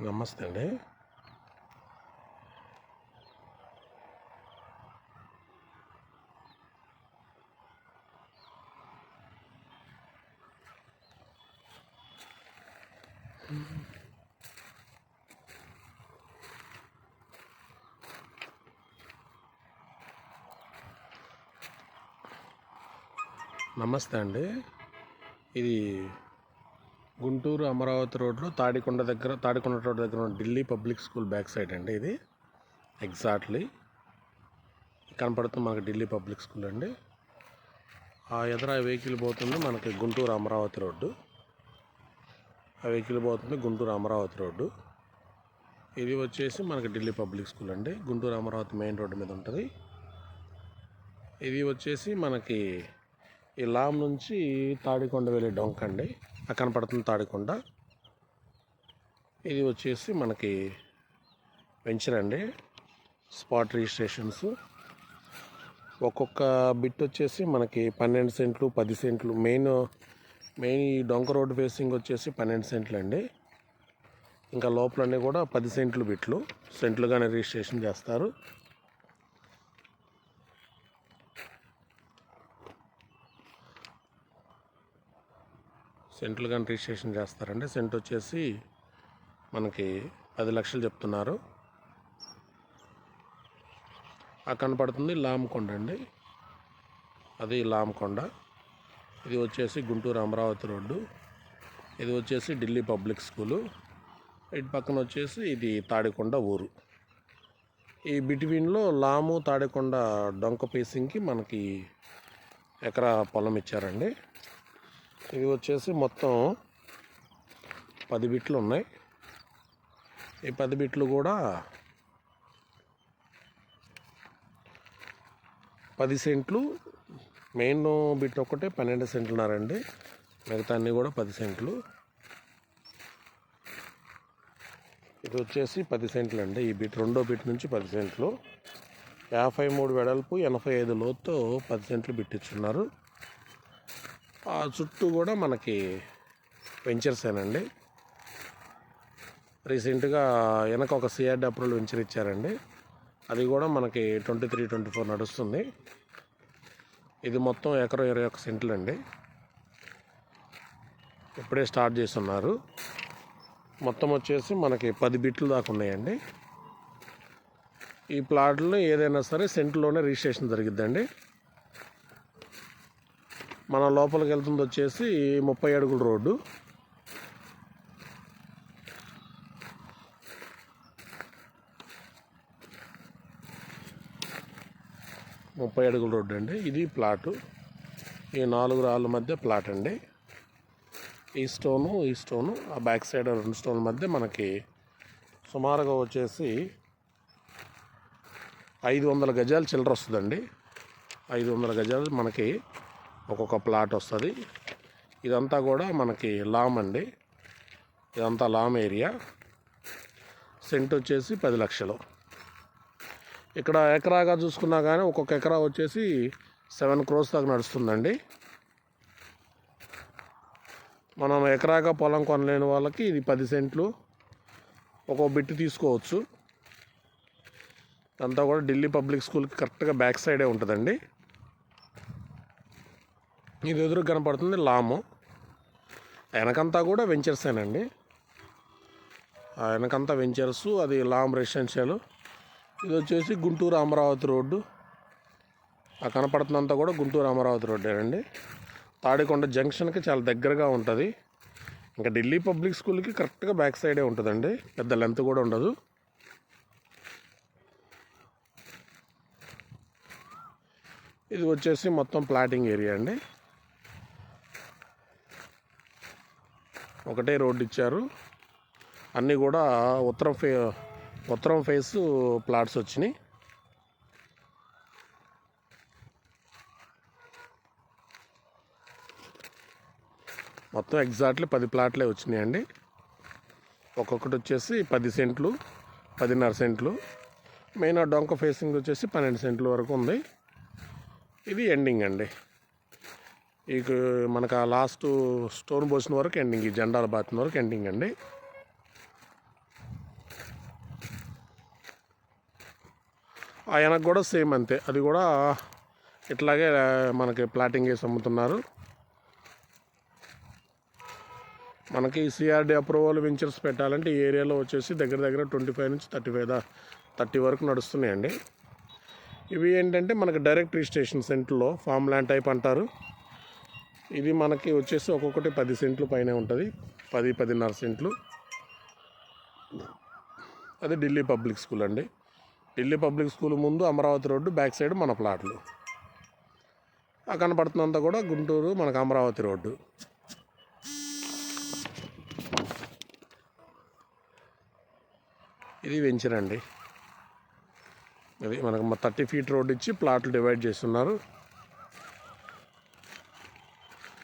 నమస్తే అండి. నమస్తే అండి. ఇది గుంటూరు అమరావతి రోడ్లో తాడికొండ దగ్గర తాడికొండ రోడ్ దగ్గర ఉన్న Delhi public school back side అండి ఇది. ఎగ్జాక్ట్లీ కనపడుతుంది మనకి ఢిల్లీ పబ్లిక్ స్కూల్ అండి. ఆ ఎదుర వెహికల్ పోతుంది మనకి గుంటూరు అమరావతి రోడ్డు. ఆ వెహికల్ పోతుంది గుంటూరు అమరావతి రోడ్డు. ఇది వచ్చేసి మనకి ఢిల్లీ పబ్లిక్ స్కూల్ అండి. గుంటూరు అమరావతి మెయిన్ రోడ్డు మీద ఉంటుంది. ఇది వచ్చేసి మనకి ఈ లామ్ నుంచి తాడికొండ వెళ్ళే డొంక అండి. కనపడుతుంది తాడికొండ. ఇది వచ్చేసి మనకి వెంచర్ అండి. Spot registrations. ఒక్కొక్క బిట్ వచ్చేసి మనకి పన్నెండు సెంట్లు పది సెంట్లు. మెయిన్ మెయిన్ ఈ డొంక రోడ్ ఫేసింగ్ వచ్చేసి పన్నెండు సెంట్లు అండి. ఇంకా లోపలన్నీ కూడా పది సెంట్లు బిట్లు. సెంట్లుగానే రిజిస్ట్రేషన్ చేస్తారు. సెంట్లు కానీ రిజిస్ట్రేషన్ చేస్తారండి. సెంట్ వచ్చేసి మనకి పది లక్షలు చెప్తున్నారు. ఆ కనపడుతుంది లామకొండ అండి. అది లామకొండ. ఇది వచ్చేసి గుంటూరు అమరావతి రోడ్డు. ఇది వచ్చేసి ఢిల్లీ పబ్లిక్ స్కూలు. ఇటు పక్కన వచ్చేసి ఇది తాడికొండ ఊరు. ఈ బిట్వీన్లో లాము తాడికొండ డొంక పీసింగ్కి మనకి ఎకరా పొలం ఇచ్చారండి. ఇది వచ్చేసి మొత్తం పది బిట్లు ఉన్నాయి. ఈ పది బిట్లు కూడా పది సెంట్లు. మెయిన్ బిట్ ఒకటే పన్నెండు సెంట్లున్నారండి. మిగతా అన్నీ కూడా పది సెంట్లు. ఇది వచ్చేసి పది సెంట్లు అండి ఈ బిట్ రెండో బిట్ నుంచి పది సెంట్లు. యాభై మూడు వెడల్పు ఎనభై ఐదు లోతుతో పది సెంట్లు బిట్టించున్నారు చుట్టూ కూడా మనకి వెంచర్సేనండి రీసెంట్గా వెనక ఒక సిఆర్డి అప్రూవల్ వెంచర్ ఇచ్చారండి. అది కూడా మనకి ట్వంటీ త్రీ ట్వంటీ ఫోర్ నడుస్తుంది. ఇది మొత్తం ఎకరం ఇరవై ఒక్క సెంట్లు అండి. ఇప్పుడే స్టార్ట్ చేస్తున్నారు. మొత్తం వచ్చేసి మనకి పది బిట్లు దాకా ఉన్నాయండి. ఈ ప్లాట్లు ఏదైనా సరే సెంట్లోనే రిజిస్ట్రేషన్ జరిగిద్దండి. మన లోపలికి వెళ్తుంది వచ్చేసి ముప్పై అడుగుల రోడ్డు. ముప్పై అడుగుల రోడ్డు అండి. ఇది ప్లాటు. ఈ నాలుగు రాళ్ళ మధ్య ప్లాట్ అండి. ఈ స్టోను ఈ స్టోను ఆ బ్యాక్ సైడ్ రెండు స్టోన్ల మధ్య మనకి సుమారుగా వచ్చేసి ఐదు వందల గజాలు చిల్లర వస్తుందండి. ఐదు వందల గజాలు మనకి ఒక్కొక్క ప్లాట్ వస్తుంది. ఇదంతా కూడా మనకి లామ్ అండి. ఇదంతా లామ్ ఏరియా. సెంట్ వచ్చేసి పది లక్షలు. ఇక్కడ ఎకరాగా చూసుకున్నా కానీ ఒక్కొక్క ఎకరా వచ్చేసి సెవెన్ క్రోర్స్ దాకా నడుస్తుందండి. మనం ఎకరాగా పొలం కొనలేని వాళ్ళకి ఇది పది సెంట్లు ఒక్కో బిట్టు తీసుకోవచ్చు. అంతా కూడా ఢిల్లీ పబ్లిక్ స్కూల్కి కరెక్ట్గా బ్యాక్ సైడే ఉంటుందండి. ఇది ఎదురు కనపడుతుంది లాము. వెనకంతా కూడా వెంచర్సేనండి ఆ వెనకంతా వెంచర్స్ అది లామ్ రెసిడెన్షియల్ ఇది వచ్చేసి గుంటూరు అమరావతి రోడ్డు. ఆ కనపడుతుందంతా కూడా గుంటూరు అమరావతి రోడ్డేనండి తాడికొండ జంక్షన్కి చాలా దగ్గరగా ఉంటుంది. ఇంకా ఢిల్లీ పబ్లిక్ స్కూల్కి కరెక్ట్గా బ్యాక్ సైడే ఉంటుందండి. పెద్ద లెంత్ కూడా ఉండదు. ఇది వచ్చేసి మొత్తం ప్లాటింగ్ ఏరియా అండి. ఒకటే రోడ్డు ఇచ్చారు. అన్నీ కూడా ఉత్తరం ఫే ఉత్తరం ఫేస్ ప్లాట్స్ వచ్చినాయి. మొత్తం ఎగ్జాక్ట్లీ పది ప్లాట్లే వచ్చినాయండి. ఒక్కొక్కటి వచ్చేసి పది సెంట్లు పదిన్నర సెంట్లు. మెయిన్ ఆ డొంక ఫేసింగ్ వచ్చేసి పన్నెండు సెంట్ల వరకు ఉంది. ఇది ఎండింగ్ అండి. ఇక మనకు ఆ లాస్ట్ స్టోన్ పోసిన వరకు ఎండింగ్ ఈ జెండాలు బాతిన వరకు ఎండింగ్ అండి. ఆ వెనక్కి కూడా సేమ్ అంతే. అది కూడా ఇట్లాగే మనకి ప్లాటింగ్ వేసి అమ్ముతున్నారు. మనకి సిఆర్డి అప్రూవల్ వెంచర్స్ పెట్టాలంటే ఈ ఏరియాలో వచ్చేసి దగ్గర దగ్గర ట్వంటీ ఫైవ్ నుంచి థర్టీ ఫైవ్ దా థర్టీ వరకు నడుస్తున్నాయండి. ఇవి ఏంటంటే మనకి డైరెక్ట్ రిజిస్ట్రేషన్ సెంటర్లో ఫామ్ ల్యాండ్ టైప్ అంటారు. ఇది మనకి వచ్చేసి ఒక్కొక్కటి పది సెంట్లు పైనే ఉంటుంది. పది పదిన్నర సెంట్లు. అది ఢిల్లీ పబ్లిక్ స్కూల్ అండి. ఢిల్లీ పబ్లిక్ స్కూల్ ముందు అమరావతి రోడ్డు బ్యాక్ సైడ్ మన ప్లాట్లు. ఆ కనపడుతున్నంత కూడా గుంటూరు మనకు అమరావతి రోడ్డు. ఇది వెంచర్ అండి. ఇది మనకు థర్టీ ఫీట్ రోడ్ ఇచ్చి ప్లాట్లు డివైడ్ చేస్తున్నారు.